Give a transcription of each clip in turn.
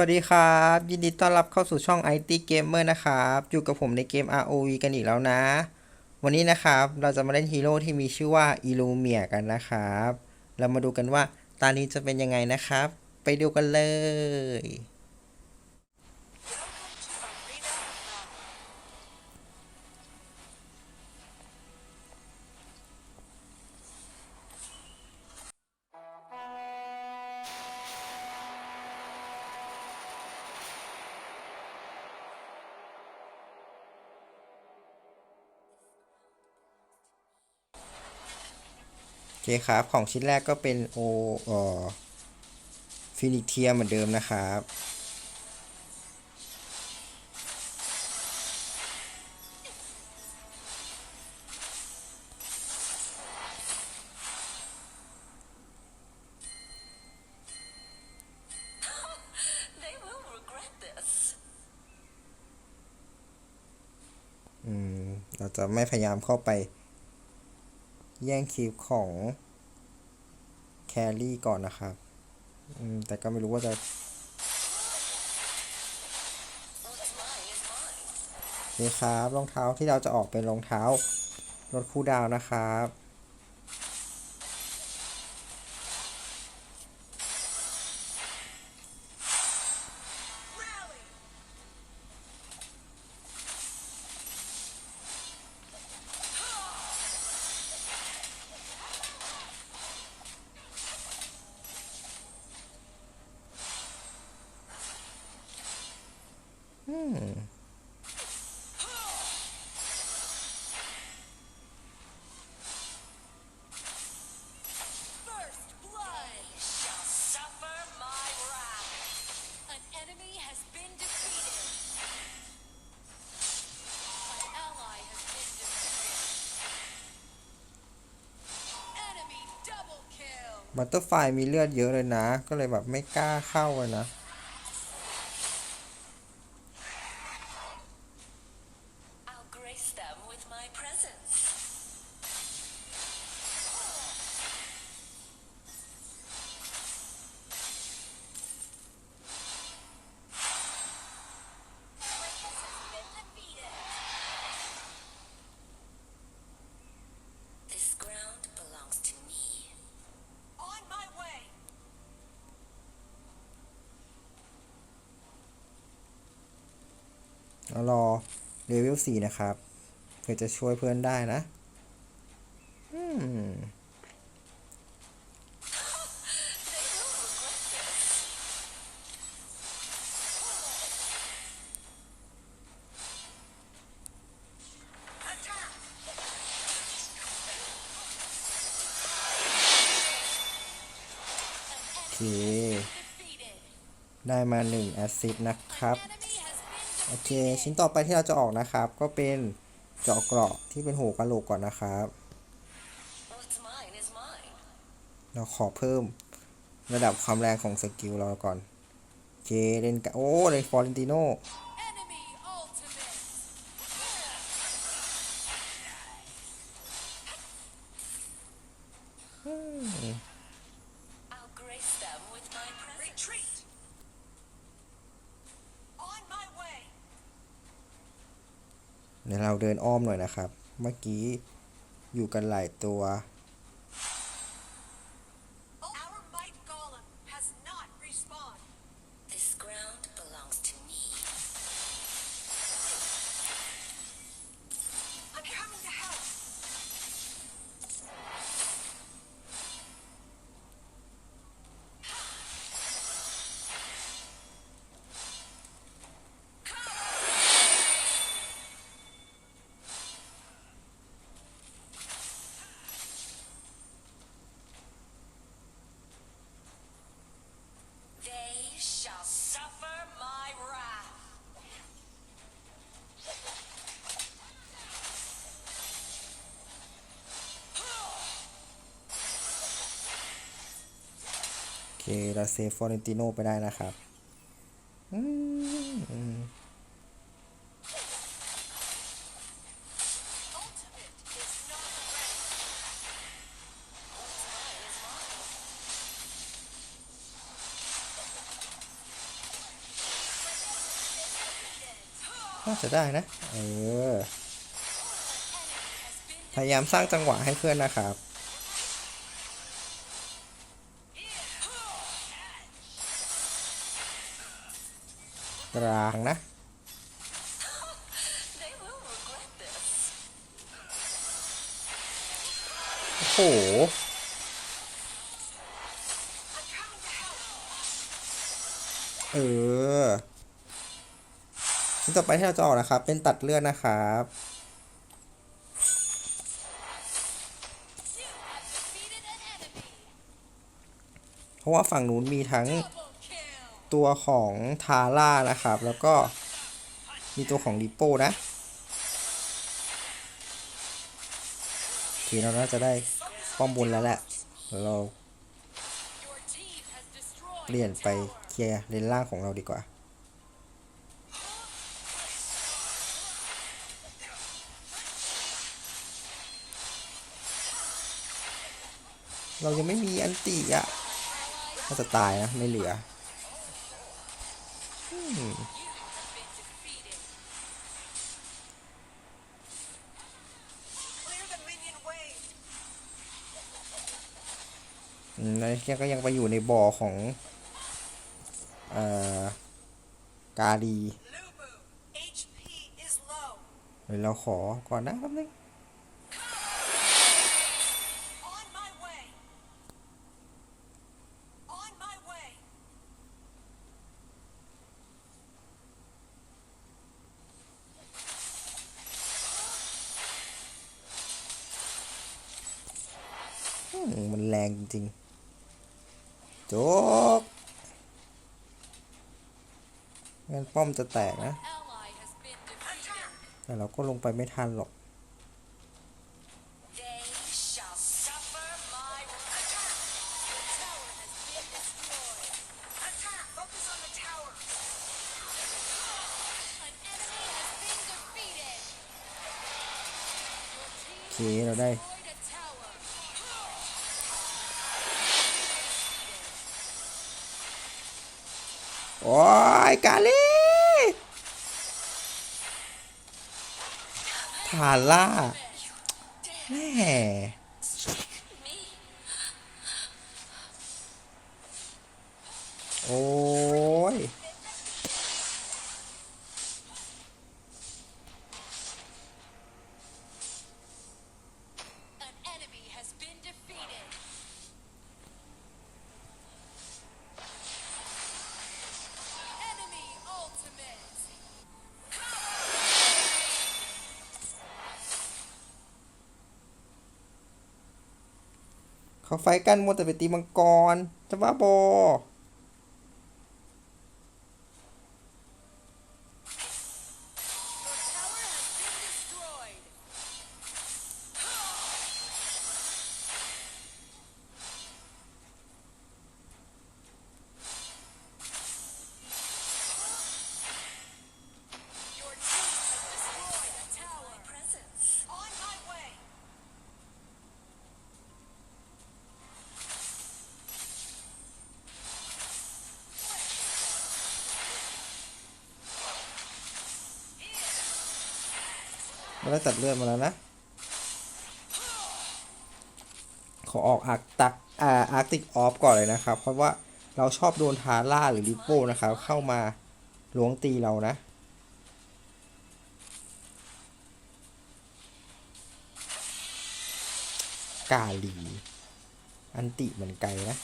วัสดีครับ ยินดีต้อนรับเข้าสู่ช่อง IT Gamer นะครับ อยู่กับผมในเกม ROV กันอีกแล้วนะ วันนี้นะครับเราจะมาเล่นฮีโร่ที่มีชื่อว่าอิลูเมียกันนะครับ เรามาดูกันว่าตานี้จะเป็นยังไงนะครับ ไปดูกันเลย เคครับของชิ้นแรกก็เป็นโอเอ่อฟินิกเทียเหมือนเดิมนะครับ They will regret this. อืมเราจะไม่พยายามเข้าไป แย่งคิปของแครี่ก่อนนะครับอืมแต่ก็ไม่รู้ว่าจะนี่ครับรองเท้าที่เราจะออกเป็นรองเท้าลดคู่ดาวนะครับ บัตเตอร์ไฟมีเลือดเยอะเลยนะ ก็เลยแบบไม่กล้าเข้าเลยนะ รอเลเวล4นะครับเพื่อจะช่วยเพื่อนได้นะ อืมโอเคได้มา1แอสซิดนะครับ โอเค ชิ้นต่อไปที่เราจะออกนะครับ ก็เป็นเจาะเกราะที่เป็นหูกะโหลกก่อนนะครับเราขอเพิ่มระดับความแรงของสกิลเราก่อน โอเค เล่นกะโอ้ เลนฟอร์เรนติโน นอ้อมหน่อยนะครับ เมื่อกี้อยู่กันหลายตัว เคเราเซฟฟอร์เรนติโนไปได้นะครับน่าจะได้นะ เออ พยายามสร้างจังหวะให้เพื่อนนะครับ กลางนะ โอ้โห เออชิ้นต่อไปที่เราจะออกนะครับ เป็นตัดเลือดนะครับเพราะว่าฝั่งนู้นมีทั้ง ตัวของทาร่านะครับ แล้วก็มีตัวของริโป้นะทีเราน่าจะได้ป้อมบนแล้วแหละ เราเปลี่ยนไปเคลียร์เลนล่างของเราดีกว่า เรายังไม่มีอันติอะน่าจะตายนะ ไม่เหลือ แล้วเนี่ยก็ยังไปอยู่ในบ่อของเอ่อกาลี Lubu, HP is low. เดี๋ยวเราขอก่อนนะแป๊บนึง มันแรงจริงโจ๊กงั้นป้อมจะแตกนะ แต่เราก็ลงไปไม่ทันหรอก โอเค เราได้ โอ้ยกาลีทาร่าแม่โอ้ย เขาไฟกันมัวแต่ไปตีมังกรจะบ้าบอ เราได้ตัดเลือดมาแล้วนะ ขอออกอาร์ตักอ่าอาร์ติกออฟก่อนเลยนะครับ เพราะว่าเราชอบโดนทาร่าหรือลิโป้นะครับ เข้ามาล้วงตีเรานะกาลี อันติเหมือนไกลนะ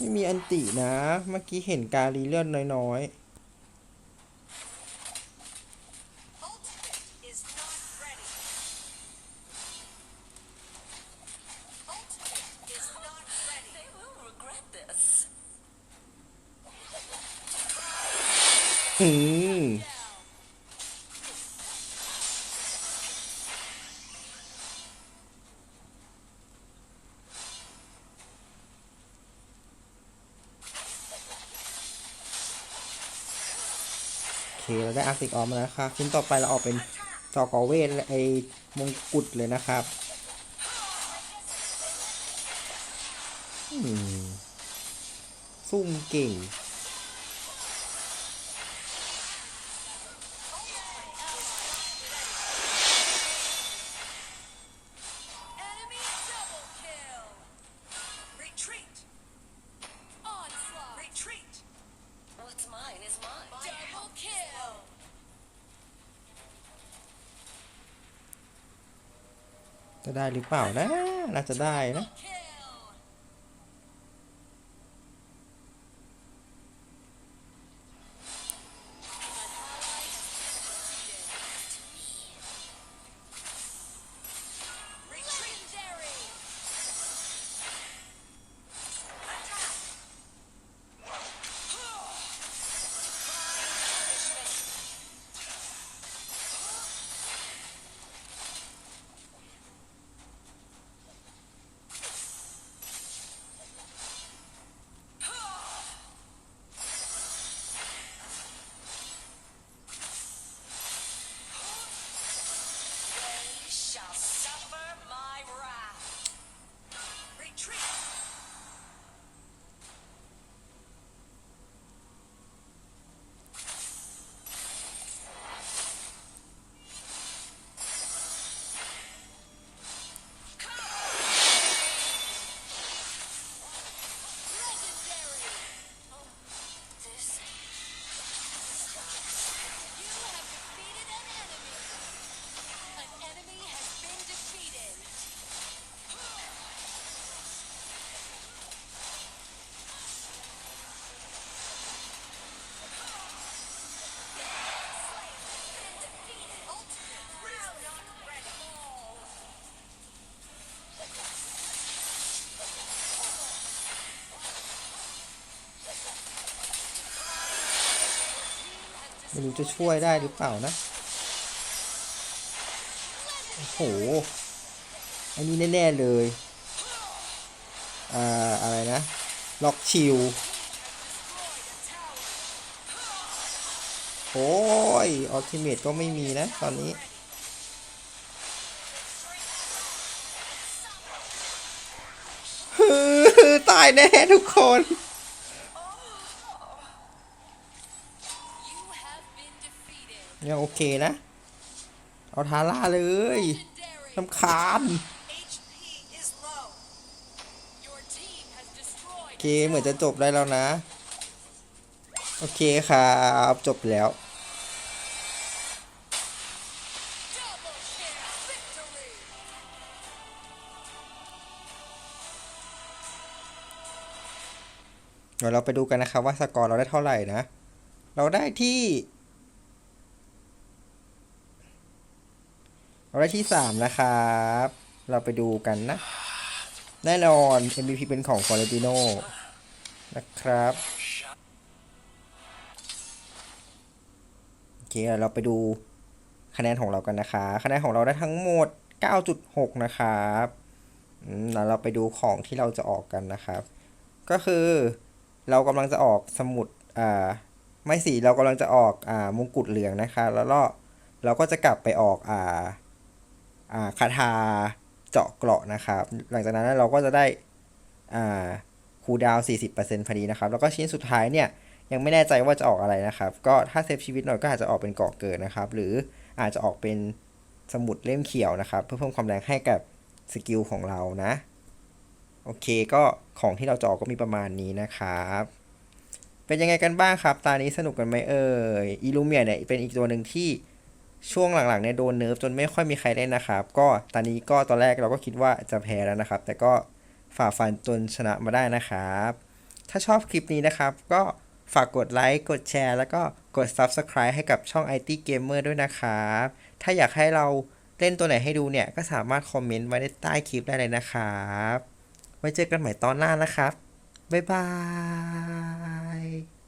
ไม่มีอันตินะ เมื่อกี้เห็นการีเลือดน้อย เคเราได้อาร์ติกออกมาแล้วครับชิ้นต่อไปเราออกเป็นจอกอเวทไอมงกุฎเลยนะครับซุ่มเก่ง จะได้หรือเปล่านะ น่าจะได้นะ trick. ไม่รู้จะช่วยได้หรือเปล่านะ โอ้โห อันนี้แน่ ๆ เลย อ่า อะไรนะ ล็อกชิลโอ้ยอัลติเมทก็ไม่มีนะ ตอนนี้ ตายแน่ทุกคน ยังโอเคนะ เอาทาร่าเลย Legendary. ลำคาญ HP is low. Your team has destroyed. โอเคเหมือนจะจบได้แล้วนะ โอเคครับจบแล้ว Double kill. Victory. เดี๋ยวเราไปดูกันนะครับว่าสกอร์เราได้เท่าไหร่นะ เราได้ที่ ราได้ที่สามนะครับ เราไปดูกันนะ แน่นอน MVP เป็นของฟอร์เรติโนนะครับ โอเค เราไปดูคะแนนของเรากันนะคะ คะแนนของเราได้ทั้งหมด 9.6 นะครับแล้วเราไปดูของที่เราจะออกกันนะครับ ก็คือเรากำลังจะออกสมุดอ่าไม่สิเรากำลังจะออกอ่ามงกุฎเหลืองนะคะ แล้วก็เราก็จะกลับไปออกอ่า คาถาเจาะเกราะนะครับ หลังจากนั้นเราก็จะได้คูดาว 40%พอดีนะครับ แล้วก็ชิ้นสุดท้ายเนี่ยยังไม่แน่ใจว่าจะออกอะไรนะครับ ก็ถ้าเซฟชีวิตหน่อยก็อาจจะออกเป็นเกาะเกิดนะครับ หรืออาจจะออกเป็นสมุดเล่มเขียวนะครับ เพื่อเพิ่มความแรงให้กับสกิลของเรานะ โอเคก็ของที่เราจะออกก็มีประมาณนี้นะครับ เป็นยังไงกันบ้างครับ ตานี้สนุกกันไหมเอ่ยอีลูเมียเนี่ยเป็นอีกตัวหนึ่งที่ ช่วงหลังๆเนี่ยโดนเนิร์ฟจนไม่ค่อยมีใครเล่นนะครับ ก็ตอนนี้ก็ตอนแรกเราก็คิดว่าจะแพ้แล้วนะครับ แต่ก็ฝ่าฟันจนชนะมาได้นะครับ ถ้าชอบคลิปนี้นะครับ ก็ฝากกดไลค์กดแชร์ แล้วก็กด Subscribe ให้กับช่อง IT Gamer ด้วยนะครับ ถ้าอยากให้เราเล่นตัวไหนให้ดูเนี่ย ก็สามารถคอมเมนต์ไว้ในใต้คลิปได้เลยนะครับไว้เจอกันใหม่ตอนหน้านะครับ บ๊ายบาย